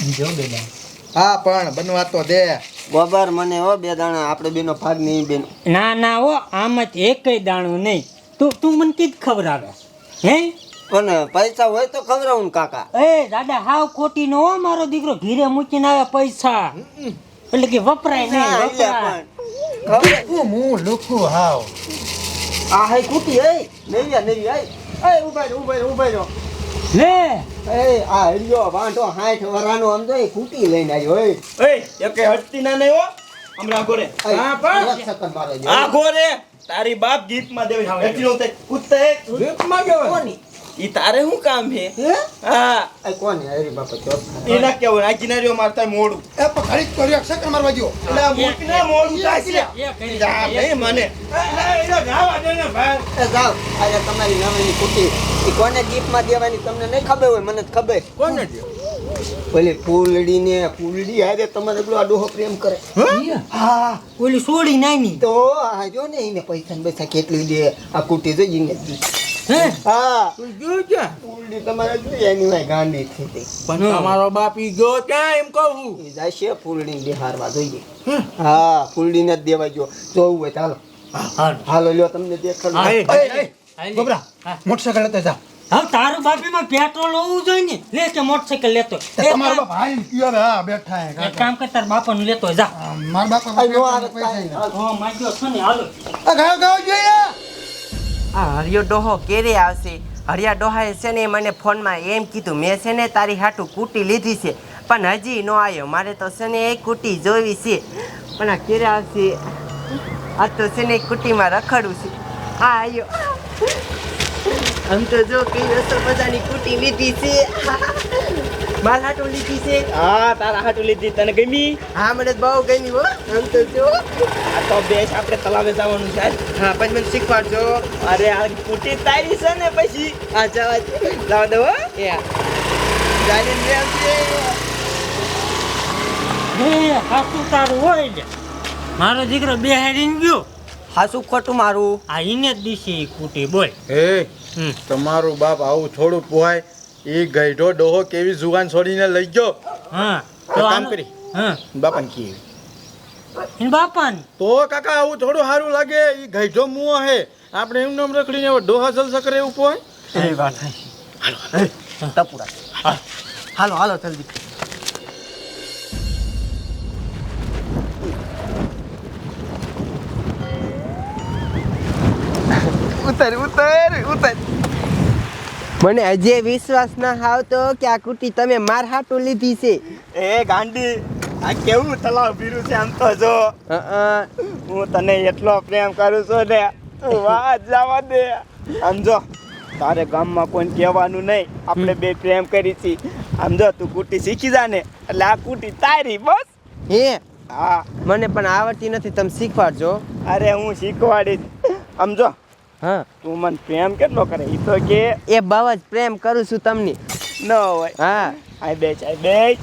બીજો બે હા પણ બનવા તો દે. ગોબર મને હો બે દાણા આપણે બેનો ભાગ નહીં બેન. ના ના હો જ એકય દાણું નહીં. તું તું મને કીધ ખવડાવે હે? પણ પૈસા હોય તો ખવડાવું ને કાકા. એ દાદા હાવ ખોટી નો હો મારો દીકરો. ઘીરે મૂકીને આવે પૈસા. એટલે કે વપરાય નહીં હા, વપરાય. ખબર હું હું લુખું હાવ. આ હે કુટી એ નેવ્યા નેવ્યા એ ઊભા ઊભા ઊભા લે. એ આ હરિયો વાંઢો હાઠ વરાનો આમ જો એ લઈને આવ્યો એ એય એકે હટતી ના નહીં હો હમણાં ગોરે હા, પણ. એક સેકન્ડ મારો આ ગોરે તારી બાપ ગીતમાં દેવી એટલી નો તે કૂદતા ગયો કોની ઈ તારે શું કામ છે હે હા એ કોની હરી બાપા ચોપ એના કેવું આ કિનારીઓ મારતા મોડું એ ઘડીક કર્યો એક મારવા દ્યો. એટલે આ મૂકને મોડું થાય છે જા ભાઈ મને એનો જાવા દે ને ભાઈ એ જાઓ આજે તમારી નામની કુટી કોને ગિફ્ટમાં દેવાની તમને નહીં ખબર હોય મને ખબર. કોને પેલી ફૂલડી ને ફૂલડી હારે તમારે પેલો આ ડોહો પ્રેમ કરે. હા? ઓલી સોડી નાની તો આ જો ને એને પૈસા ને પૈસા કેટલી દે આ કુટી જોઈ ને હા? ફૂલડી તમારે જોઈ એની વાય ગાંડી થઈ ગઈ. પણ તમારો બાપ ઈ ગયો ક્યાં એમ કહું એ જાય છે ફૂલડી બિહારવા જોઈએ. હા? ફૂલડી ને જ દેવા જો જોવું હોય ચાલો હાલ. હાલો. લ્યો તમને દેખાડું. હા. મોટરસાયકલ હા. લેતા જા. હવે તારું બાપીમાં પેટ્રોલ હોવું જોઈએ ને. લે કે મોટરસાયકલ લેતો. તમારો બાપ હાલ કયો હા બેઠા હે એક કામ કર તાર બાપાનું લેતો જા. મારા બાપા આ પૈસા હો માંગ્યો છો ને હાલો. આ ગાયો ગાયો જોઈએ. આ હરિયો ડોહો કેરે આવશે? હરિયા ડોહાએ છે ને મને ફોનમાં એમ કીધું મેં છે ને તારી હાટું કૂટી લીધી છે. પણ હજી ન આવ્યો મારે તો છે ને એ કૂટી જોવી છે. પણ આ કેરે આવશે? આ તો છે ને એક કૂટીમાં રખડું છે. આ આવ્યો આમ તો જો કઈ રસ્તો બધાની કુટી લીધી છે. માર હાટું લીધી છે. હા તારા હાટું લીધી. તને ગમી? હા મને તો બહુ ગમી હો. આમ તો જો. આ તો બેસ આપણે તલાવે જવાનું છે. હા પછી મને શીખવાડજો. અરે આ કુટી તારી છે ને પછી? આ જવા દે. લાવ દો હો. એ જાને લે હે હાસુ તારું હોય ને. મારો દીકરો બે હારીને ગયો. હા શું ખોટું મારું. આ ઈને જ દિશે કૂટી બોલ. એ તમારું બાપ આવું થોડું પોહાય એ ગઈઢો ડોહો કેવી જુવાન છોડીને લઈ ગયો? હા તો કામ કરી. હા. બાપાને કી એને બાપાની? તો કાકા આવું થોડું સારું લાગે એ ગઈઢો મુઓ હે. આપણે એમ એમ રખડીને હવે ડોહા જલસા કરે એવું પોહાય? એ વાત ટપુડા. હાલો હાલો જલ્દી. ઉતર ઉતર ઉતર. મને અજે વિશ્વાસ ના આવતો કે આ કુટી તમે માર હાટું લીધી છે. એ ગાંડી આ કેવું તલાવ પીરું છે આમ તો જો. હું તને એટલો પ્રેમ કરું છું ને તું વાત જવા દે. આમ જો તારે ગામમાં કોઈ કહેવાનું નહીં. આપણે બે પ્રેમ કરી છી. આમ જો તું કુટી શીખી જા ને. એટલે આ કુટી તારી બસ. હે? હા. મને પણ આવડતી નથી તમે શીખવાડજો. અરે હું શીખવાડીશ. આમ જો હા. તું મને પ્રેમ કેટલો કરે? એ તો કે એ બાવા પ્રેમ કરું છું તમને. ન હોય. હા. આઈ બેચ આઈ બેચ.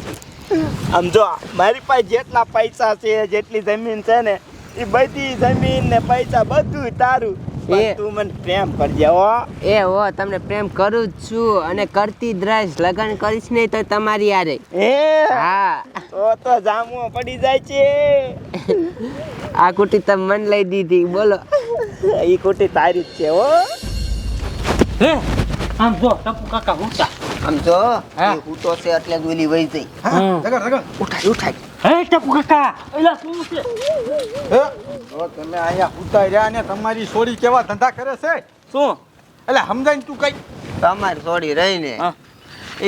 આમ જો મારી પાસે જેટલા પૈસા છે જેટલી જમીન છે ને એ બધી જમીન ને પૈસા બધું તારું. એ. તું મને પ્રેમ કરજે હો. એ હો તમને પ્રેમ કરું જ છું અને કરતી જ રહીશ લગ્ન કરીશ નહીં તો તમારી યારે હે? હા. તો તો જામો પડી જાય છે. આ કુટી તમે મન લઈ દીધી બોલો. એ કુટી તારી જ છે હો. હે? આમ જો ટપુ કાકા ઉઠા આમ જો હા. એ હૂતો છે એટલે જ ઓલી વહી જઈ. હમ. રગડ રગડ ઉઠાય ઉઠાય. હે ટપુ કાકા? એલા શું છે? હે? જો તમે અહીંયા ઉતાઈ રહ્યા ને તમારી છોડી કેવા ધંધા કરે છે? શું? એટલે સમજાય તું કઈ? તમારી છોડી રહી ને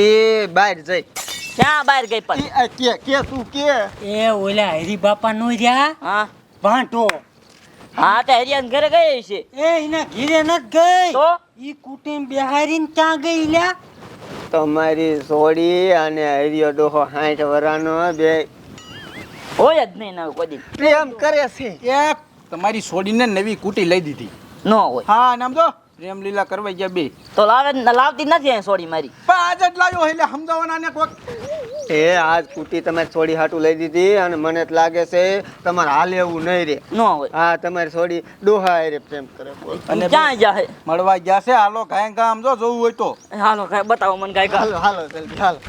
એ બહાર જઈ. ક્યાં બહાર ગઈ પણ? આ કે કે શું કે? એ ઓલા હરી બાપા નો રહ્યા? હા. ભાંટો હા તો હરિયાન ઘરે ગઈ છે? એ એના ઘીરે નથી ગઈ. તો? ઈ કુટુંબ બિહારીને ક્યાં ગઈ લ્યા? તમારી છોડી અને હરિયો ડોહો હાઠ વરાનો બે હોય જ નહીં ના કોઈ પ્રેમ કરે છે. એક તમારી છોડીને નવી કુટી લઈ દીધી. ન હોય. હા નામ તો પ્રેમ લીલા કરવા ગયા બે. તો લાવે લાવતી નથી અહીં સોડી મારી. પણ આજ જ લાવ્યો એટલે સમજાવવાના ને કોક. એ આજ કુટી તમારી છોડી હાટું લઈ દીધી અને મને તો લાગે છે તમારે હાલે એવું નહીં રે. ન હોય. હા તમારી છોડી ડોહા રે પ્રેમ કરે. બોલ. અને ક્યાં જાહે? મળવા ગયા છે. હાલો કાંઈ કામ જો જોવું હોય તો. હાલો કાંઈ બતાવો મને કાંઈ હાલો હાલો જલ્દી હાલો.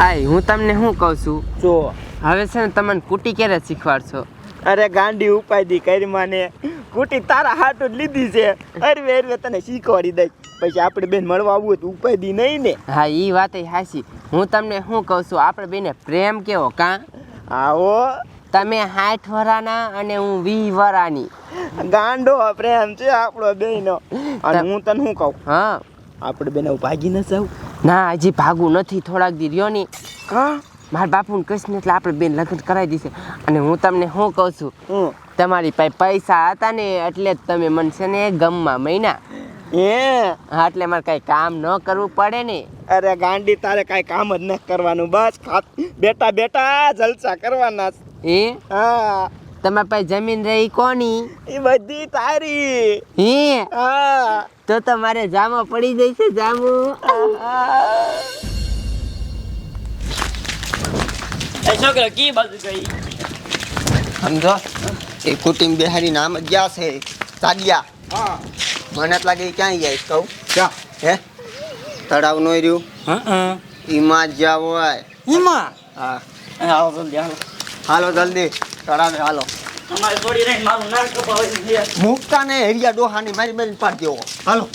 આય હું તમને શું કહું છું? જો. હવે છે ને તમને કુટી ક્યારે શીખવાડશો? અરે ગાંડી ઉપાધી કરી માને. કુટી તારા હાટો જ લીધી છે. અરવે અરવે તને શીખવાડી દઈ. પછી આપણે બેન મળવા આવવું તો તો ઉપાધી નહીં ને. હા એ વાત હાસી હું તમને શું કહું છું આપણે બેને પ્રેમ કેવો કાં? આવો. તમે સાઠ વરાના અને હું વીસ વરાની. ગાંડો પ્રેમ છે આપણો બેનો અને હું તને શું કહું? હા. આપણે બેન ભાગી ન જાવ ના હજી ભાગું નથી થોડાક દી રહ્યો ની કા મારા બાપુને કહીશ ને એટલે આપણે બેન લગ્ન કરાવી દીશે અને હું તમને શું કહું છું? હું તમારી પાસે પૈસા હતા ને એટલે જ તમે મને છે ને ગમમાં મહિના એ હા એટલે મારે કાંઈ કામ ન કરવું પડે ને. અરે ગાંડી તારે કાંઈ કામ જ ન કરવાનું બસ બેટા બેટા જલસા કરવાના. એ હા. તમારી પાસે જમીન રહી કોની? એ બધી તારી. હે? હા. તો તમારે જામો પડી જશે જામો. સમજો? એ કુટુંબ બિહારી નામ જ ગયા છે સાડિયા મને તો લાગે ક્યાં જાય કહું? ક્યાં? હે? તળાવ નો રહ્યું. હા ઈમાં જ્યાં હોય. ઈમાં હા. હાલો જલ્દી હાલો. હાલો જલ્દી. તળાવે હાલો. તમારે થોડી રહીને મારું નાક કપાવી છે. ને હેરિયા ડોહાની મારી મારી પાડી દેવો. હાલો.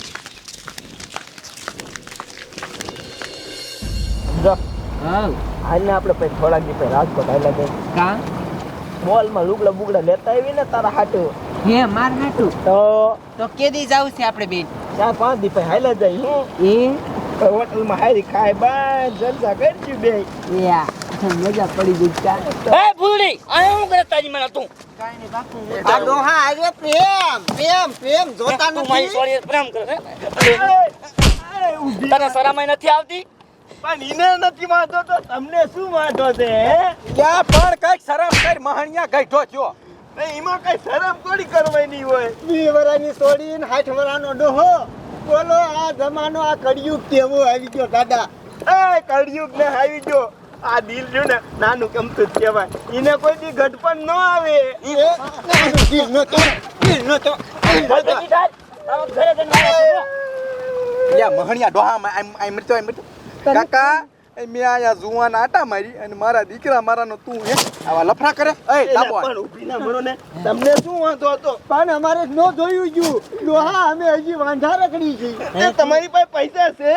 હાલને આપણે પછી થોડાક દિવસ રાજકોટ હાલ્યા ગઈ કા? મોલમાં લુગડા બુગડા લેતા આવી ને તારા હાટુ. હે માર હાટું? તો તો કેદી જાવ છે આપણે બેન? ચાર પાંચ દિવસ પછી હાલ્યા જાય હું. એ? હોટલમાં હારી ખાય બસ જલસા કરશું બે. યા મજા પડી ગઈ એ આ હું કરે તારી મને તું? આ ડોહા આવે પ્રેમ પ્રેમ પ્રેમ જોતા નથી? મારી સોરી પ્રેમ કરે તને શરમાઈ નથી આવતી? પણ ઈને નથી વાંધો તો તમને શું વાંધો છે ક્યાં પણ કંઈક શરમ કર મહાણિયા ગઈઠો થયો. એમાં કઈ શરમ થોડી કરવાની હોય? બી વરાની સોડી ને હાથ વરાનો ડોહો. બોલો આ જમાનો આ કળિયુગ કેવો આવી ગયો દાદા? એ કળિયુગ ને આવી ગયો. આ દિલ જો ને નાનું કમતું જ કહેવાય. એને કોઈ દી ઘટપણ ન આવે. દિલ નતો દિલ નતો યા મહણિયા ડોહામાં આમ આમ મરતો આમ મરતો. કાકા મેં આયા જુવાન આટા મારી અને મારા દીકરા મારાનો તું હે? આવા લફડા કરે? એ તાપો પણ ઊભી ના મરો ને. તમને શું વાંધો હતો? પણ અમારે ન જોયું ગયું ડોહા અમે હજી વાંધા રખડી છે એ તમારી પાસે પૈસા છે?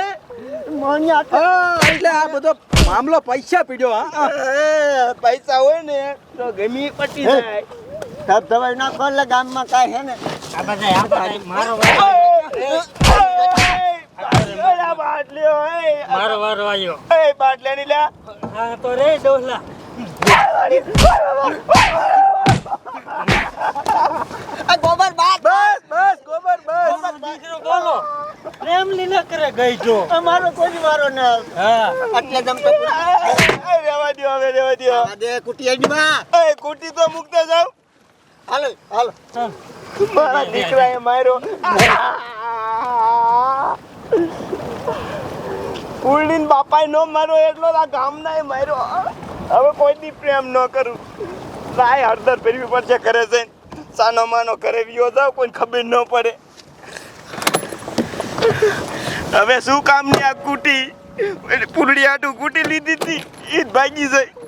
મણિયા હા એટલે આ બધો મામલો પૈસા પીડ્યો હા. એ, પૈસા હોય ને તો ગમી પટી જાય. ધબ ધબાઈ નાખો ગામ ગામમાં કાંઈ હે ને? આ બધા મારો મારો વારો આવ્યો. ઓય, બાટલીની લ્યા. હા તો રે ડોહલા. આ ગોબર બાપ બસ બસ ગોબર બસ. દીકરો બોલો. પ્રેમ લીલા કરે ગઈ જો. અમારો કોઈ વારો ન હા. એટલે જમ તો એ, રહેવા દ્યો હવે દ્યો. દે એ કુટી તો મૂકતા જાવ હાલો હાલો. મારા દીકરાએ માર્યો. ઉલડીન બાપાએ નો માર્યો, એટલો આ ગામનાએ માર્યો. હવે કોઈ દી પ્રેમ ન કરું. લાય હળદર ફેરવી પડશે ઘરે જઈને. સાનો માનો ઘરે વિયો જાવ કોઈ ખબર ન પડે. હવે શું કામની આ કુટી? પુરડી આટું કુટી લીધી હતી. એ જ ભાગી જાય.